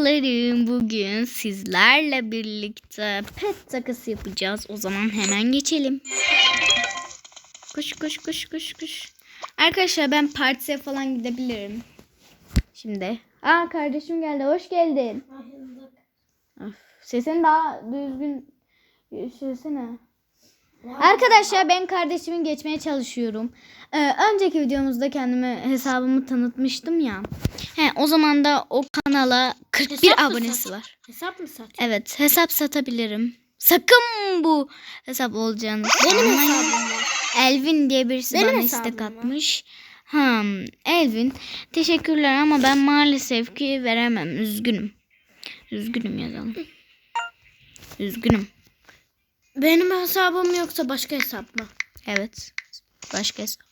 Merhabalarım. Bugün sizlerle birlikte pet takası yapacağız. O zaman hemen geçelim. Koş koş koş koş koş. Arkadaşlar ben partiye falan gidebilirim. Şimdi. Aa kardeşim geldi. Hoş geldin. Of, sesini daha düzgün söylesene. Arkadaşlar ben kardeşimin geçmeye çalışıyorum. Ee, önceki videomuzda kendime hesabımı tanıtmıştım ya. He, o zaman da o kanala 41 Hesap abonesi sat- var. Hesap mı sat? Evet hesap satabilirim. Sakın bu hesap olacağını Benim hesabım var. Elvin diye birisi Benim bana istek atmış. Hmm, Elvin teşekkürler ama ben maalesef ki veremem. Üzgünüm. Üzgünüm yazalım. Üzgünüm. Benim hesabım yoksa başka hesap mı? Evet. Başka hesap.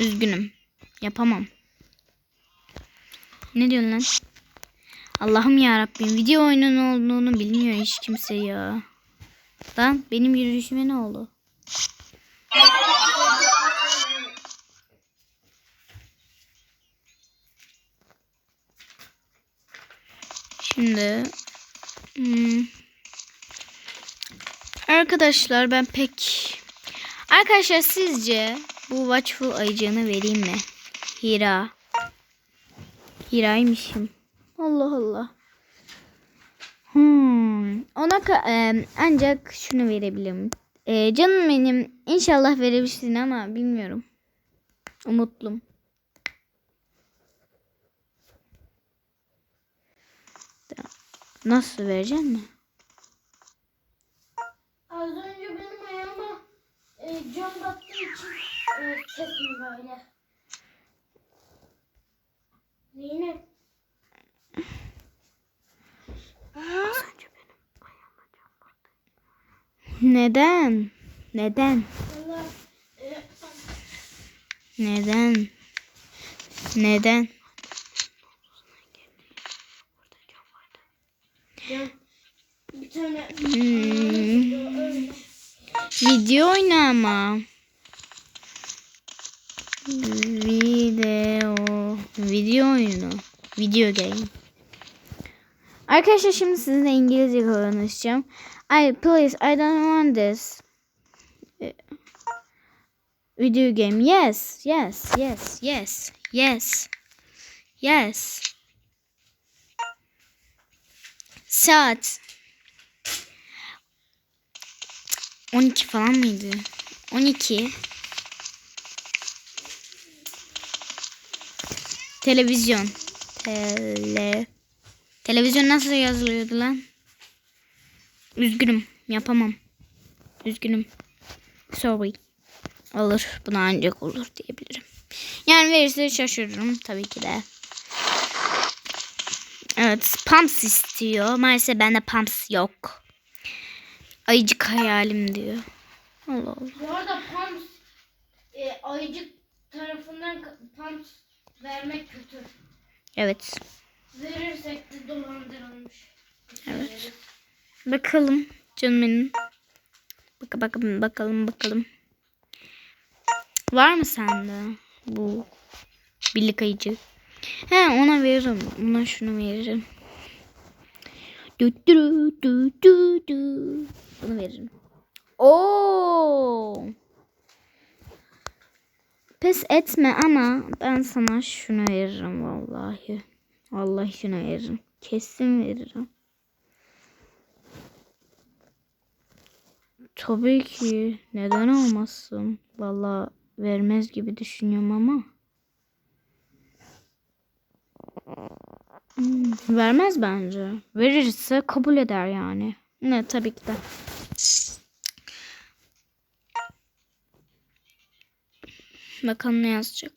Üzgünüm. Yapamam. Ne diyorsun lan? Allah'ım ya Rabbim video oyunun olduğunu bilmiyor hiç kimse ya. Lan benim yürüyüşüme ne oldu? Şimdi hmm, arkadaşlar ben pek Arkadaşlar sizce bu Watchful ayıcığını vereyim mi? Hira. Hiraymışım. Allah Allah. Hmm. Ona e, ancak şunu verebilirim. E, canım benim inşallah verebilirsin ama bilmiyorum. Umutlum. Nasıl vereceksin mi? Neden? Neden? Neden? Neden? Hmm. Video oyna ama. Video. Video oyunu. Video game. Arkadaşlar şimdi sizinle İngilizce konuşacağım. I please I don't want this. Eh, Video game. Yes. Yes. Yes. Yes. Yes. Yes. Saat. 12 falan mıydı? 12. Televizyon. Tele. Televizyon nasıl yazılıyordu lan? Üzgünüm. Yapamam. Üzgünüm. Sorry. Olur. Buna ancak olur diyebilirim. Yani verirse şaşırırım tabii ki de. Evet. Pumps istiyor. Maalesef bende pumps yok. Ayıcık hayalim diyor. Allah Allah. Bu arada Pams e, ayıcık tarafından Pams vermek kötü. Evet. Verirsek de dolandırılmış. Evet. Bakalım canım benim. Bak bakalım bakalım bakalım. Var mı sende bu birlik ayıcı? He ona veririm. Ona şunu veririm. Du du du du du. Bunu veririm. Oo. Pes etme ama ben sana şunu veririm vallahi. Vallahi şunu veririm. Kesin veririm. Tabii ki. Neden olmasın? Vallahi vermez gibi düşünüyorum ama. Hmm, vermez bence. Verirse kabul eder yani. Ne tabii ki de. Bakalım ne yazacak.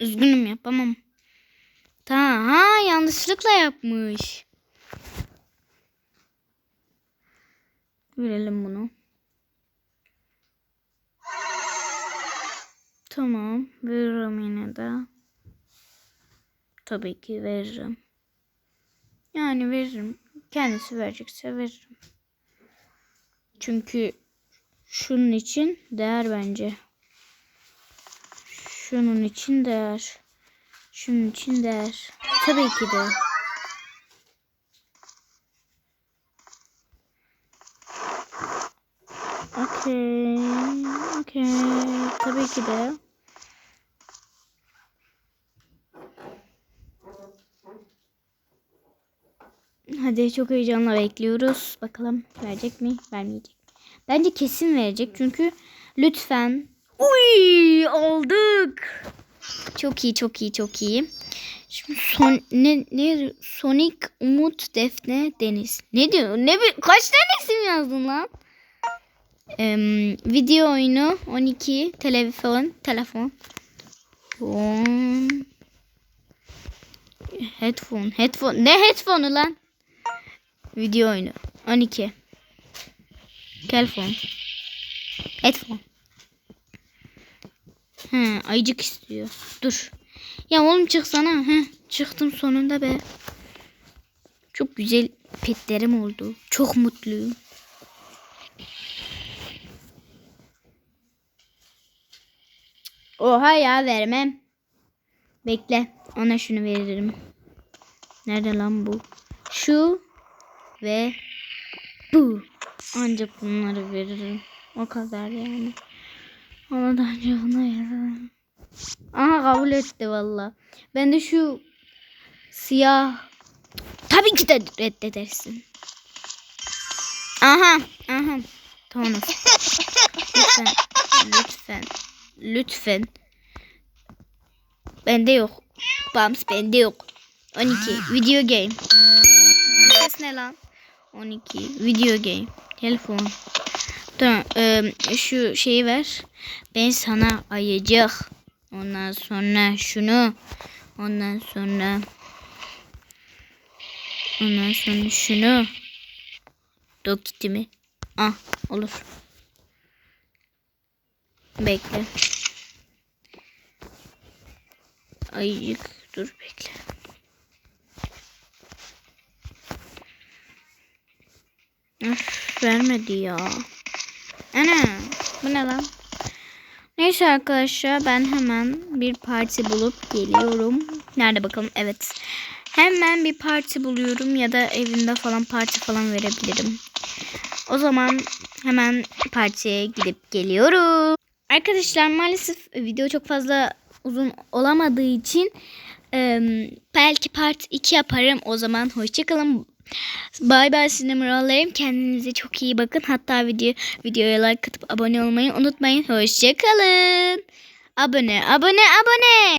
Üzgünüm yapamam. Tamam. Ha yanlışlıkla yapmış. Verelim bunu. Tamam. Veririm yine de. Tabii ki veririm. Yani veririm. Kendisi verecekse veririm. Çünkü şunun için değer bence. Şunun için değer. Şunun için değer. Tabii ki de. Okey. Okey. Tabii ki de. Hadi çok heyecanla bekliyoruz. Bakalım verecek mi? Vermeyecek. Bence kesin verecek çünkü lütfen. Uy aldık. Çok iyi çok iyi çok iyi. Şimdi son ne ne Sonic Umut Defne Deniz. Ne diyor? Ne kaç tane isim yazdın lan? Video oyunu 12 telefon telefon. Fon. Headphone. Headphone. Ne headphone'u lan? Video oyunu. 12. Telefon. Headphone. He, ayıcık istiyor. Dur. Ya oğlum çıksana. He, çıktım sonunda be. Çok güzel petlerim oldu. Çok mutluyum. Oha ya vermem. Bekle. Ona şunu veririm. Nerede lan bu? Şu ve bu. Ancak bunları veririm. O kadar yani. Ona da ancak bunu veririm. Aha kabul etti valla. Ben de şu siyah tabii ki de reddedersin. Aha, aha. Tamam. Lütfen, lütfen, lütfen. Bende yok. Bams bende yok. 12. Video game. Ses ne lan? 12. Video game. Telefon. Tamam. eee, şu şeyi ver. Ben sana ayıcık. Ondan sonra şunu. Ondan sonra. Ondan sonra şunu. Dokitimi. Ah olur. Bekle. Ayıcık. Dur bekle. Üf, vermedi ya. Ana bu ne lan? Neyse arkadaşlar ben hemen bir parti bulup geliyorum. Nerede bakalım? Evet. Hemen bir parti buluyorum ya da evimde falan parti falan verebilirim. O zaman hemen partiye gidip geliyorum. Arkadaşlar maalesef video çok fazla uzun olamadığı için e, belki part 2 yaparım. O zaman hoşçakalın. Bay bay sinemuralarım. Kendinize çok iyi bakın. Hatta video videoya like atıp abone olmayı unutmayın. Hoşçakalın. Abone, abone, abone.